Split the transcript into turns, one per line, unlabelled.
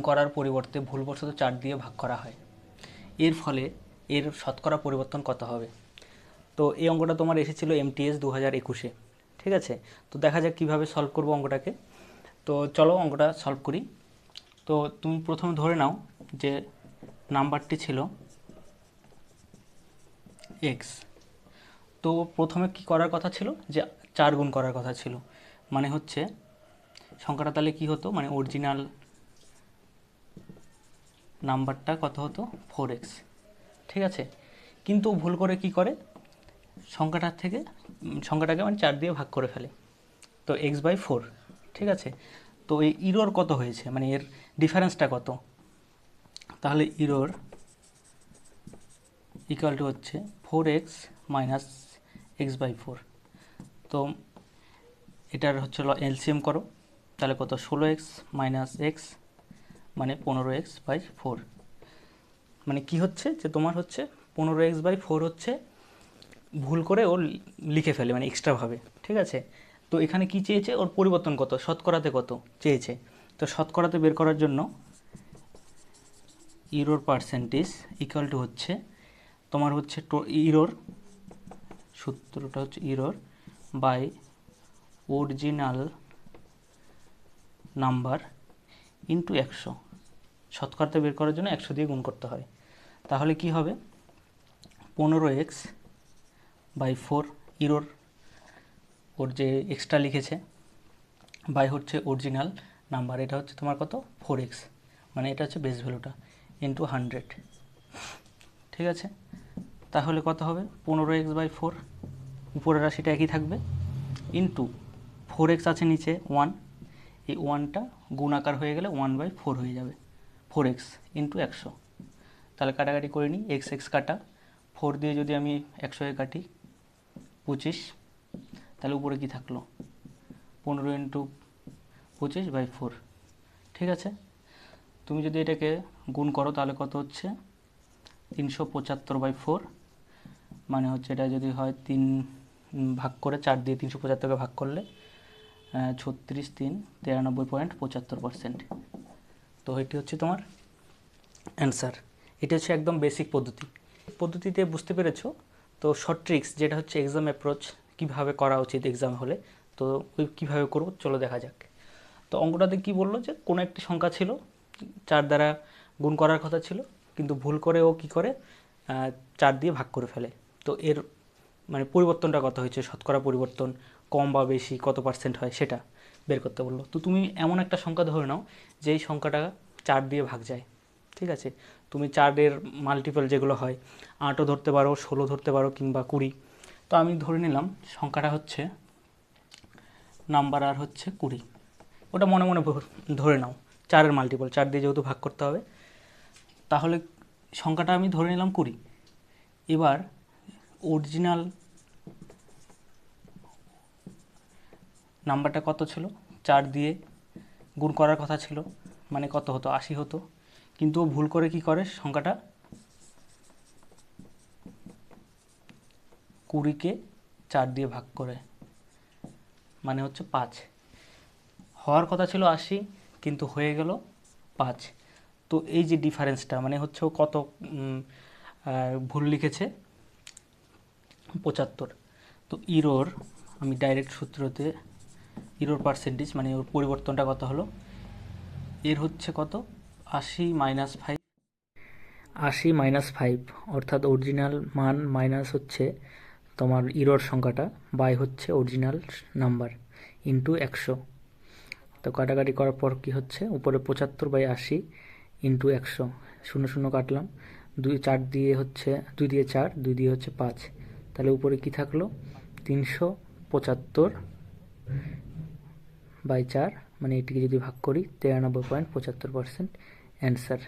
করার পরিবর্তে ভুলবশত চার দিয়ে ভাগ করা হয়। এর ফলে এর শতকরা পরিবর্তন কত হবে? তো এই অঙ্কটা তোমার এসেছিল এমটিএস দু হাজার একুশে, ঠিক আছে? তো দেখা যাক কীভাবে সলভ করব অঙ্কটাকে। তো চলো অঙ্কটা সলভ করি। তো তুমি প্রথমে ধরে নাও যে নাম্বারটি ছিল এক্স তো প্রথমে কি করার কথা ছিল? যে চার গুণ করার কথা ছিল। মানে হচ্ছে, সংখ্যাটা তাহলে কী হতো? মানে অরিজিনাল নাম্বারটা কত হতো? ফোর এক্স ঠিক আছে? কিন্তু ভুল করে কি করে? সংখ্যাটার থেকে সংখ্যাটাকে মানে চার দিয়ে ভাগ করে ফেলে। তো এক্স বাই ফোর ঠিক আছে? তো এই ইরোর কত হয়েছে? মানে এর ডিফারেন্সটা কত? তাহলে ইরোর ইকুয়াল টু হচ্ছে four x minus x by four তো এটার হচ্ছে এলসিএম করো। তাহলে কত? ষোলো এক্স মাইনাস এক্স মানে পনেরো এক্স বাই ফোর। মানে কি হচ্ছে যে তোমার হচ্ছে পনেরো এক্স বাই ফোর হচ্ছে ভুল করে ও লি- লিখে ফেলে মানে এক্সট্রাভাবে ঠিক আছে? তো এখানে কি চেয়েছে? ওর পরিবর্তন কত? শতকরাতে কত? চেয়েছে। তো শতকরাতে বের করার জন্য ইরোর পার্সেন্টেজ ইকুয়াল টু হচ্ছে তোমার হচ্ছে ইরোর সূত্রটা হচ্ছে error by original number into একশো। শতকরাতে বের করার জন্য একশো দিয়ে গুণ করতে হয়। তাহলে কি হবে? পনেরো এক্স বাই ফোর ইরোর ওর যে এক্সট্রা লিখেছে, বাই হচ্ছে অরিজিনাল নাম্বার, এটা হচ্ছে তোমার কত? Four x. মানে এটা হচ্ছে বেস ভ্যালুটা ইন্টু হান্ড্রেড ঠিক আছে? তাহলে কত হবে? পনেরো এক্স বাই ফোর। উপরের রাশিটা একই থাকবে। ইন্টু ফোর এক্স আছে নিচে ওয়ান এই ওয়ানটা গুণ আকার হয়ে গেলে ওয়ান বাই ফোর হয়ে যাবে। ফোর এক্স ইন্টু একশো। তাহলে কাটাকাটি করে নিই, এক্স এক্স কাটা। ফোর দিয়ে যদি আমি একশোয় কাটি, পঁচিশ, তাহলে উপরে কি থাকল? পনেরো ইন্টু পঁচিশ বাই ফোর। ঠিক আছে? তুমি যদি এটাকে গুণ করো, তাহলে কত হচ্ছে? তিনশো পঁচাত্তর বাই ফোর। মানে হচ্ছে এটা যদি হয় তিন ভাগ করে চার দিয়ে তিনশো পঁচাত্তরকে ভাগ করলে ছত্রিশ তিন, তিরানব্বই পয়েন্ট পঁচাত্তর পার্সেন্ট তো এটি হচ্ছে তোমার অ্যান্সার এটা হচ্ছে একদম বেসিক পদ্ধতি। পদ্ধতিতে বুঝতে পেরেছ? তো শর্ট ট্রিক্স যেটা হচ্ছে এক্সাম অ্যাপ্রোচ কীভাবে করা উচিত এক্সাম হলে, তো ওই কীভাবে করব, চলো দেখা যাক। তো অঙ্কটাতে কি বলল যে, কোনো একটি সংখ্যা ছিল, চার দ্বারা গুণ করার কথা ছিল, কিন্তু ভুল করে ও কী করে চার দিয়ে ভাগ করে ফেলে। তো এর মানে পরিবর্তনটা কত হয়েছে? শতকরা পরিবর্তন কম বা বেশি কত পার্সেন্ট হয় সেটা বের করতে বলল। তো তুমি এমন একটা সংখ্যা ধরে নাও যে এই সংখ্যাটা চার দিয়ে ভাগ যায়, ঠিক আছে? তুমি চারের মাল্টিপল যেগুলো হয়, আটও ধরতে পারো, ষোলো ধরতে পারো কিংবা কুড়ি। তো আমি ধরে নিলাম সংখ্যাটা হচ্ছে নাম্বার আর হচ্ছে কুড়ি। ওটা মনে মনে ধরে নাও, চারের মাল্টিপল চার দিয়ে যেহেতু ভাগ করতে হবে, তাহলে সংখ্যাটা আমি ধরে নিলাম কুড়ি। এবার অরিজিনাল নাম্বারটা কত ছিল? চার দিয়ে গুণ করার কথা ছিল মানে কত হতো? আশি হতো। কিন্তু ও ভুল করে কি করে? সংখ্যাটা কুড়িকে চার দিয়ে ভাগ করে মানে হচ্ছে পাঁচ। হওয়ার কথা ছিল আশি, কিন্তু হয়ে গেল পাঁচ। তো এই যে ডিফারেন্সটা মানে হচ্ছে কত ভুল লিখেছে পঁচাত্তর। তো ইরোর, আমি ডাইরেক্ট সূত্রতে ইরোর পার্সেন্টেজ মানে ওর পরিবর্তনটা কত হলো? এর হচ্ছে কত? আশি মাইনাস ফাইভ আশি মাইনাস ফাইভ অর্থাৎ অরিজিনাল মান মাইনাস হচ্ছে তোমার ইরোর সংখ্যাটা বাই হচ্ছে অরিজিনাল নাম্বার ইন্টু একশো। তো কাটাকাটি করার পর কি হচ্ছে? উপরে পঁচাত্তর বাই আশি ইন্টু একশো। শূন্য শূন্য কাটলাম। দুই চার দিয়ে হচ্ছে, দুই দিয়ে চার, দুই দিয়ে হচ্ছে পাঁচ। তাহলে উপরে কি থাকল? তিনশো পঁচাত্তর বাই চার মানে এটিকে যদি ভাগ করি, তিরানব্বই পয়েন্ট পঁচাত্তর পার্সেন্ট অ্যান্সার